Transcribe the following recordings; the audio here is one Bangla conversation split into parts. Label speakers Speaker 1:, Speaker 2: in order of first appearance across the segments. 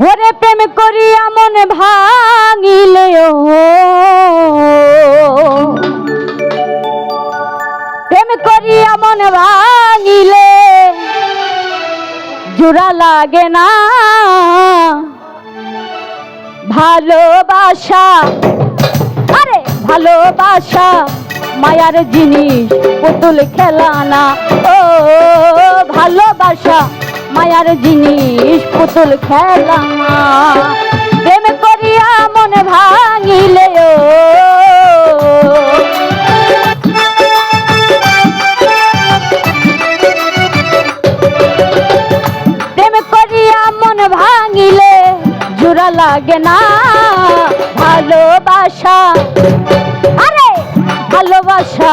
Speaker 1: ওরে প্রেম করিয়া মন ভাঙিলে প্রেম করিয়া মন ভাঙিলে জোড়া লাগে না। ভালোবাসা, আরে ভালোবাসা, মায়ার জিনিস, পুতুল খেলানা। ও, ভালোবাসা। মায়ার জিনিস, পুতুল খেলা। প্রেম করিয়া মনে ভাঙিলে প্রেম করিয়া মন ভাঙিলে জোড়া লাগে না ভালোবাসা। আরে, ভালোবাসা।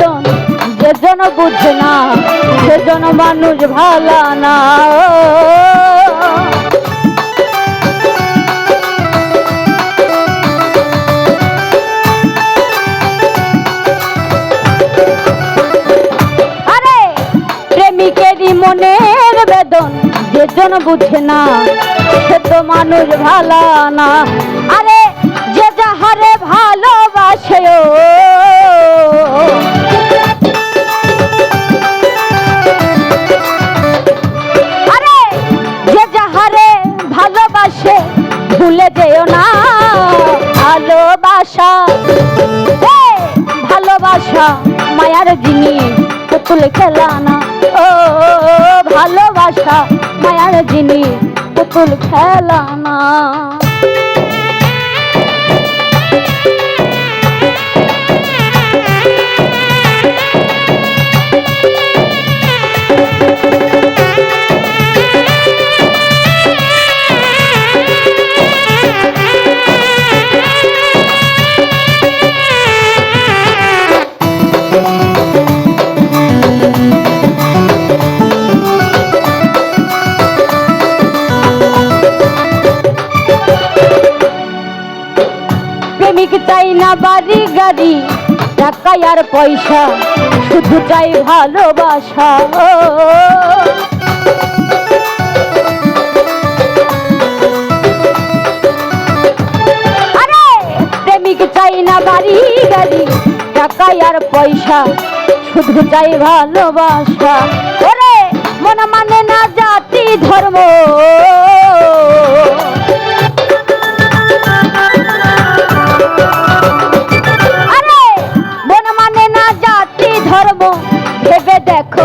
Speaker 1: মনের বেদন যে জন বুঝে না সেজন মানুষ ভালা না। মনের বেদন যে জন বুঝে না, সে তো মানুষ ভালা না। আরে যে যাহারে ভালোবাসে ও ভালোবাসা মায়ার জিনিস পুতুল খেলা না ও ভালোবাসা মায়ার জিনিস পুতুল খেলা না বাড়ি গাড়ি, টাকা আর পয়সা, শুধু চাই ভালোবাসা। না বাড়ি গাড়ি, টাকা আর পয়সা, শুধু চাই ভালোবাসা। ওরে, মন মানে না জাতি ধর্ম।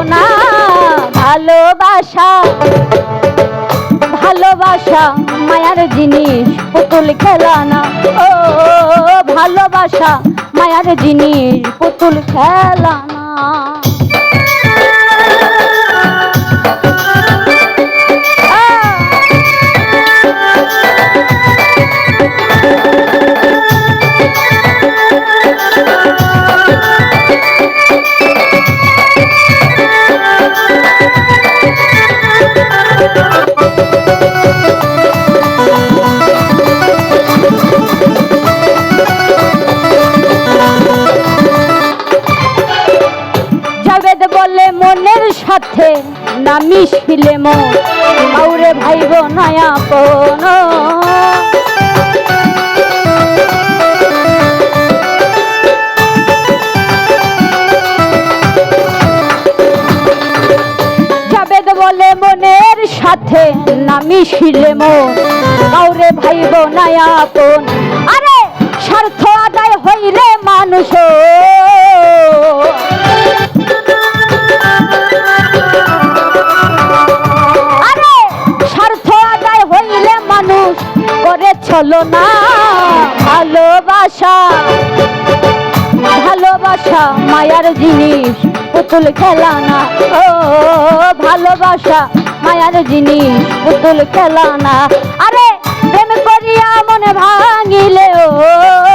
Speaker 1: না ভালোবাসা। ভালোবাসা মায়ার জিনিস পুতুল খেলা না ও ভালোবাসা মায়ার জিনিস পুতুল খেলা সাথে না মিশিলে মন। আউরে ভাইব নয়া জাভেদ বলে, মনের সাথে ভাইব নয়া কোন। আরে, স্বার্থ আদায় হইলে মানুষ চলো না ভালোবাসা ভালোবাসা মায়ার জিনিস, পুতুল খেলা না ও ভালোবাসা মায়ার জিনিস, পুতুল খেলা না আরে প্রেম করিয়া মনে ভাঙিলে ও